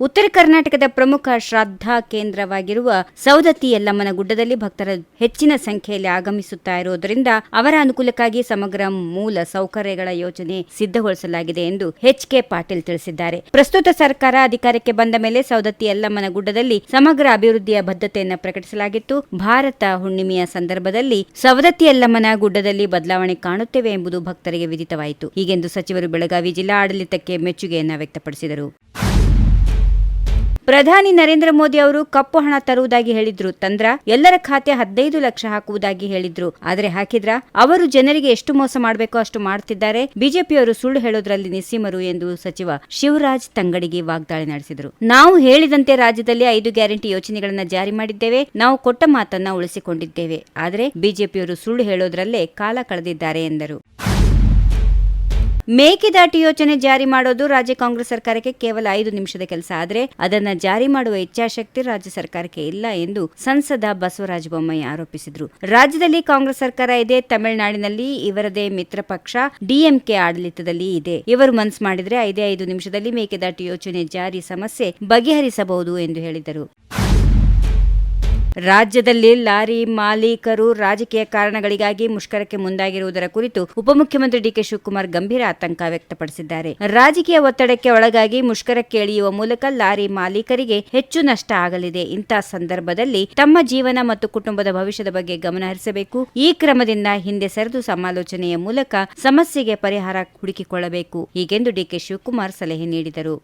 ಉತ್ತರ ಕರ್ನಾಟಕದ ಪ್ರಮುಖ ಶ್ರದ್ಧಾ ಕೇಂದ್ರವಾಗಿರುವ ಸೌದತ್ತಿ ಯಲ್ಲಮ್ಮನ ಗುಡ್ಡದಲ್ಲಿ ಭಕ್ತರ ಹೆಚ್ಚಿನ ಸಂಖ್ಯೆಯಲ್ಲಿ ಆಗಮಿಸುತ್ತಾ ಇರುವುದರಿಂದ ಅವರ ಅನುಕೂಲಕ್ಕಾಗಿ ಸಮಗ್ರ ಮೂಲ ಸೌಕರ್ಯಗಳ ಯೋಜನೆ ಸಿದ್ಧಗೊಳಿಸಲಾಗಿದೆ ಎಂದು ಎಚ್ ಕೆ ಪಾಟೀಲ್ ತಿಳಿಸಿದ್ದಾರೆ. ಪ್ರಸ್ತುತ ಸರ್ಕಾರ ಅಧಿಕಾರಕ್ಕೆ ಬಂದ ಮೇಲೆ ಸೌದತ್ತಿ ಯಲ್ಲಮ್ಮನ ಗುಡ್ಡದಲ್ಲಿ ಸಮಗ್ರ ಅಭಿವೃದ್ಧಿಯ ಬದ್ಧತೆಯನ್ನು ಪ್ರಕಟಿಸಲಾಗಿತ್ತು. ಭಾರತ ಹುಣ್ಣಿಮೆಯ ಸಂದರ್ಭದಲ್ಲಿ ಸವದತ್ತಿ ಯಲ್ಲಮ್ಮನ ಗುಡ್ಡದಲ್ಲಿ ಬದಲಾವಣೆ ಕಾಣುತ್ತೇವೆ ಎಂಬುದು ಭಕ್ತರಿಗೆ ವಿದಿತವಾಯಿತು. ಹೀಗೆಂದು ಸಚಿವರು ಬೆಳಗಾವಿ ಜಿಲ್ಲಾ ಆಡಳಿತಕ್ಕೆ ಮೆಚ್ಚುಗೆಯನ್ನು ವ್ಯಕ್ತಪಡಿಸಿದರು. ಪ್ರಧಾನಿ ನರೇಂದ್ರ ಮೋದಿ ಅವರು ಕಪ್ಪು ಹಣ ತರುವುದಾಗಿ ಹೇಳಿದ್ರು. ತಂದ್ರ, ಎಲ್ಲರ ಖಾತೆ ಹದಿನೈದು ಲಕ್ಷ ಹಾಕುವುದಾಗಿ ಹೇಳಿದ್ರು. ಆದ್ರೆ ಹಾಕಿದ್ರ? ಅವರು ಜನರಿಗೆ ಎಷ್ಟು ಮೋಸ ಮಾಡಬೇಕು ಅಷ್ಟು ಮಾಡ್ತಿದ್ದಾರೆ. ಬಿಜೆಪಿಯವರು ಸುಳ್ಳು ಹೇಳೋದ್ರಲ್ಲಿ ನಿಸ್ಸೀಮರು ಎಂದು ಸಚಿವ ಶಿವರಾಜ್ ತಂಗಡಿಗೆ ವಾಗ್ದಾಳಿ ನಡೆಸಿದರು. ನಾವು ಹೇಳಿದಂತೆ ರಾಜ್ಯದಲ್ಲಿ ಐದು ಗ್ಯಾರಂಟಿ ಯೋಜನೆಗಳನ್ನು ಜಾರಿ ಮಾಡಿದ್ದೇವೆ. ನಾವು ಕೊಟ್ಟ ಮಾತನ್ನ ಉಳಿಸಿಕೊಂಡಿದ್ದೇವೆ. ಆದರೆ ಬಿಜೆಪಿಯವರು ಸುಳ್ಳು ಹೇಳೋದ್ರಲ್ಲೇ ಕಾಲ ಕಳೆದಿದ್ದಾರೆ ಎಂದರು. ಮೇಕೆದಾಟು ಯೋಜನೆ ಜಾರಿ ಮಾಡೋದು ರಾಜ್ಯ ಕಾಂಗ್ರೆಸ್ ಸರ್ಕಾರಕ್ಕೆ ಕೇವಲ ಐದು ನಿಮಿಷದ ಕೆಲಸ. ಆದರೆ ಅದನ್ನ ಜಾರಿ ಮಾಡುವ ಇಚ್ಛಾಶಕ್ತಿ ರಾಜ್ಯ ಸರ್ಕಾರಕ್ಕೆ ಇಲ್ಲ ಎಂದು ಸಂಸದ ಬಸವರಾಜ ಬೊಮ್ಮಾಯಿ ಆರೋಪಿಸಿದರು. ರಾಜ್ಯದಲ್ಲಿ ಕಾಂಗ್ರೆಸ್ ಸರ್ಕಾರ ಇದೆ, ತಮಿಳುನಾಡಿನಲ್ಲಿ ಇವರದೇ ಮಿತ್ರ ಪಕ್ಷ ಡಿಎಂಕೆ ಆಡಳಿತದಲ್ಲಿ ಇದೆ. ಇವರು ಮನ್ಸು ಮಾಡಿದ್ರೆ ಐದೇ ಐದು ನಿಮಿಷದಲ್ಲಿ ಮೇಕೆದಾಟು ಯೋಜನೆ ಜಾರಿ ಸಮಸ್ಯೆ ಬಗೆಹರಿಸಬಹುದು ಎಂದು ಹೇಳಿದರು. ರಾಜ್ಯದಲ್ಲಿ ಲಾರಿ ಮಾಲೀಕರು ರಾಜಕೀಯ ಕಾರಣಗಳಿಗಾಗಿ ಮುಷ್ಕರಕ್ಕೆ ಮುಂದಾಗಿರುವುದರ ಕುರಿತು ಉಪಮುಖ್ಯಮಂತ್ರಿ ಡಿಕೆ ಶಿವಕುಮಾರ್ ಗಂಭೀರ ಆತಂಕ ವ್ಯಕ್ತಪಡಿಸಿದ್ದಾರೆ. ರಾಜಕೀಯ ಒತ್ತಡಕ್ಕೆ ಒಳಗಾಗಿ ಮುಷ್ಕರಕ್ಕೆ ಇಳಿಯುವ ಮೂಲಕ ಲಾರಿ ಮಾಲೀಕರಿಗೆ ಹೆಚ್ಚು ನಷ್ಟ ಆಗಲಿದೆ. ಇಂತಹ ಸಂದರ್ಭದಲ್ಲಿ ತಮ್ಮ ಜೀವನ ಮತ್ತು ಕುಟುಂಬದ ಭವಿಷ್ಯದ ಬಗ್ಗೆ ಗಮನ ಹರಿಸಬೇಕು. ಈ ಕ್ರಮದಿಂದ ಹಿಂದೆ ಸರಿದು ಸಮಾಲೋಚನೆಯ ಮೂಲಕ ಸಮಸ್ಯೆಗೆ ಪರಿಹಾರ ಹುಡುಕಿಕೊಳ್ಳಬೇಕು. ಹೀಗೆಂದು ಡಿಕೆ ಶಿವಕುಮಾರ್ ಸಲಹೆ ನೀಡಿದರು.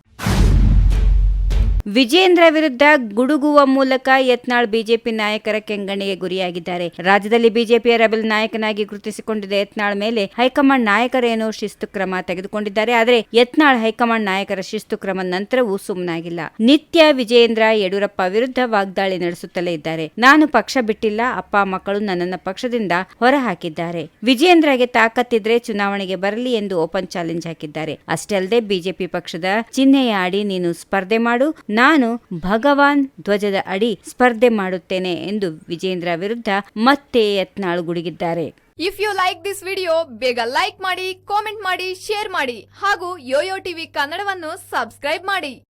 ವಿಜೇಂದ್ರ ವಿರುದ್ಧ ಗುಡುಗುವ ಮೂಲಕ ಯತ್ನಾಳ್ ಬಿಜೆಪಿ ನಾಯಕರ ಕೆಂಗಣ್ಣಿಗೆ ಗುರಿಯಾಗಿದ್ದಾರೆ. ರಾಜ್ಯದಲ್ಲಿ ಬಿಜೆಪಿಯ ರೆಬೆಲ್ ನಾಯಕನಾಗಿ ಗುರುತಿಸಿಕೊಂಡಿದ್ದ ಯತ್ನಾಳ್ ಮೇಲೆ ಹೈಕಮಾಂಡ್ ನಾಯಕರೇನೋ ಶಿಸ್ತು ಕ್ರಮ ತೆಗೆದುಕೊಂಡಿದ್ದಾರೆ. ಆದರೆ ಯತ್ನಾಳ್ ಹೈಕಮಾಂಡ್ ನಾಯಕರ ಶಿಸ್ತು ಕ್ರಮ ನಂತರವೂ ಸುಮ್ಮನಾಗಿಲ್ಲ ನಿತ್ಯ ವಿಜೇಂದ್ರ ಯಡಿಯೂರಪ್ಪ ವಿರುದ್ಧ ವಾಗ್ದಾಳಿ ನಡೆಸುತ್ತಲೇ ಇದ್ದಾರೆ. ನಾನು ಪಕ್ಷ ಬಿಟ್ಟಿಲ್ಲ, ಅಪ್ಪ, ಮಕ್ಕಳು ನನ್ನನ್ನ ಪಕ್ಷದಿಂದ ಹೊರಹಾಕಿದ್ದಾರೆ. ವಿಜೇಂದ್ರಗೆ ತಾಕತ್ತಿದ್ರೆ ಚುನಾವಣೆಗೆ ಬರಲಿ ಎಂದು ಓಪನ್ ಚಾಲೆಂಜ್ ಹಾಕಿದ್ದಾರೆ. ಅಷ್ಟೇ ಅಲ್ಲದೆ ಬಿಜೆಪಿ ಪಕ್ಷದ ಚಿಹ್ನೆಯ ಅಡಿ ನೀನು ಸ್ಪರ್ಧೆ ಮಾಡು ನಾನು ಭಗವಾನ್ ಧ್ವಜದ ಅಡಿ ಸ್ಪರ್ಧೆ ಮಾಡುತ್ತೇನೆ ಎಂದು ವಿಜೇಂದ್ರ ವಿರುದ್ಧ ಮತ್ತೆ Yatnal ಗುಡುಗಿದ್ದಾರೆ if you like this video ಬೇಗ ಲೈಕ್ ಮಾಡಿ ಕಾಮೆಂಟ್ ಮಾಡಿ ಶೇರ್ ಮಾಡಿ ಹಾಗೂ ಯೋಯೋ ಟಿವಿ ಕನ್ನಡವನ್ನು ಸಬ್ಸ್ಕ್ರೈಬ್ ಮಾಡಿ.